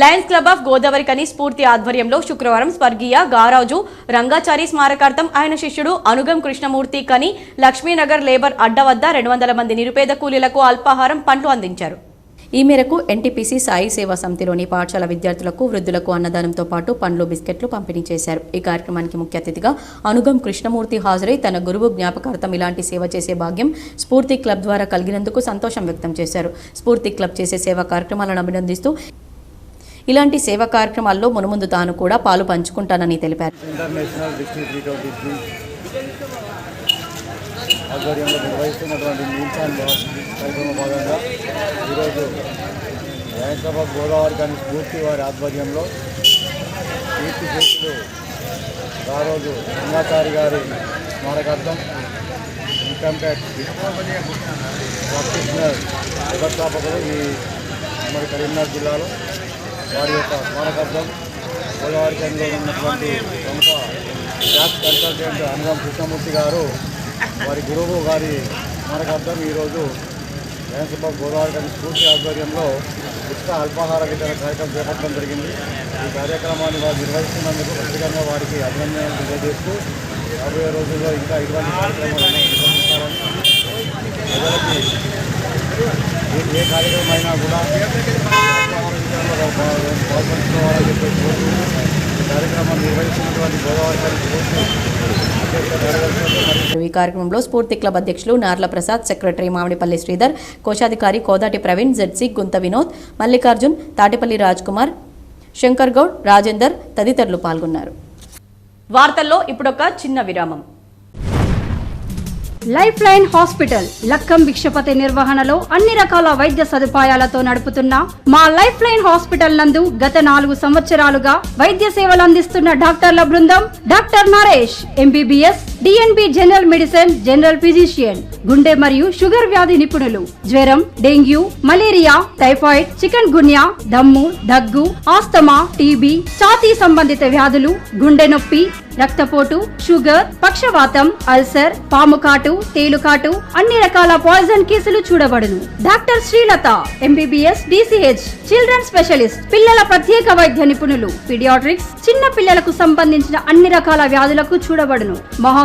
Lions club of Godavari కని స్ఫూర్తి ఆధ్వర్యంలో శుక్రవారం స్వర్గీయ గారాజు రంగాచారి స్మారకార్థం ఆయన శిష్యుడు అనుగం కృష్ణమూర్తి కని లక్ష్మీనగర్ లేబర్ అడ్డ వద్ద రెండు వందల మంది నిరుపేద కూలీలకు అల్పాహారం పండ్లు అందించారు. ఈ మేరకు ఎన్టీపీసీ సాయి సేవా సమితిలోని పాఠశాల విద్యార్థులకు వృద్ధులకు అన్నదానంతో పాటు పండ్లు బిస్కెట్లు పంపిణీ చేశారు. ఈ కార్యక్రమానికి ముఖ్య అతిథిగా అనుగం కృష్ణమూర్తి హాజరై తన గురువు జ్ఞాపకార్థం ఇలాంటి సేవ చేసే భాగ్యం స్ఫూర్తి క్లబ్ ద్వారా కలిగినందుకు సంతోషం వ్యక్తం చేశారు. స్ఫూర్తి క్లబ్ చేసే సేవా కార్యక్రమాలను అభినందిస్తూ ఇలాంటి సేవా కార్యక్రమాల్లో మునుముందు తాను కూడా పాలు పంచుకుంటానని తెలిపారు. ఆధ్వర్యంలో నిర్వహిస్తున్నటువంటి మీల్స్ కార్యక్రమ భాగంగా ఈరోజు గోదావరి కానీ స్ఫూర్తి వారి ఆధ్వర్యంలో కీర్తి చేతులు ఆ రోజు రంగాచారి గారి స్మారకార్థం ఇన్కమ్ ట్యాక్స్ ప్రాక్టీషనర్ వ్యవస్థాపకులు ఈ ఉమ్మడి కరీంనగర్ జిల్లాలో వారి యొక్క స్మారకార్థం గోదావరి కేంద్రంలో ఉన్నటువంటి ప్రముఖ ట్యాక్స్ కన్సల్టెంట్ అనుగం కృష్ణమూర్తి గారు వారి గురువు గారి స్మారకార్థం ఈరోజు జయసభ గోదావరి గారి స్ఫూర్తి ఆధ్వర్యంలో ఉచిత అల్పాహార వితరణ కార్యక్రమం చేపట్టడం జరిగింది. ఈ కార్యక్రమాన్ని వారు నిర్వహిస్తున్నందుకు ప్రత్యేకంగా వారికి అభినందనలు తెలియజేస్తూ రాబోయే రోజుల్లో ఇంకా ఇటువంటి కార్యక్రమాలను నిర్వహించాలని ప్రజలకి ఏ- కార్యక్రమమైనా కూడా పాల్పంచుకోవాలని చెప్పేసి ఈ గోదావరి ఈ కార్యక్రమంలో స్ఫూర్తి క్లబ్ అధ్యక్షులు నార్ల ప్రసాద్ సెక్రటరీ మామిడిపల్లి శ్రీధర్ కోశాధికారి కోదాటి ప్రవీణ్ జెడ్సీ గుంత వినోద్ మల్లికార్జున్ తాటిపల్లి రాజ్ కుమార్ శంకర్ గౌడ్ రాజేందర్ తదితరులు పాల్గొన్నారు. వార్తల్లో ఇప్పుడొక చిన్న విరామం. Life line hospital Lakkam Bhikshapathi నిర్వహణలో అన్ని రకాల వైద్య సదుపాయాలతో నడుపుతున్న మా లైఫ్ లైన్ హాస్పిటల్ నందు గత నాలుగు సంవత్సరాలుగా వైద్య సేవలు అందిస్తున్న డాక్టర్ల బృందం doctor Naresh MBBS DNB general medicine general physician గుండె మరియు షుగర్ వ్యాధి నిపుణులు. జ్వరం dengue malaria typhoid chikungunya దమ్ము దగ్గు ఆస్తమా టీబీ ఛాతీ సంబంధిత వ్యాధులు గుండె నొప్పి రక్తపోటు షుగర్ పక్షవాతం అల్సర్ పాము కాటు తేలుకాటు అన్ని రకాల పాయిజన్ కేసులు చూడబడును. Doctor Srilatha MBBS DCH children specialist పిల్లల ప్రత్యేక వైద్య నిపుణులు పిడియాట్రిక్స్ చిన్న పిల్లలకు సంబంధించిన అన్ని రకాల వ్యాధులకు చూడబడును. మహా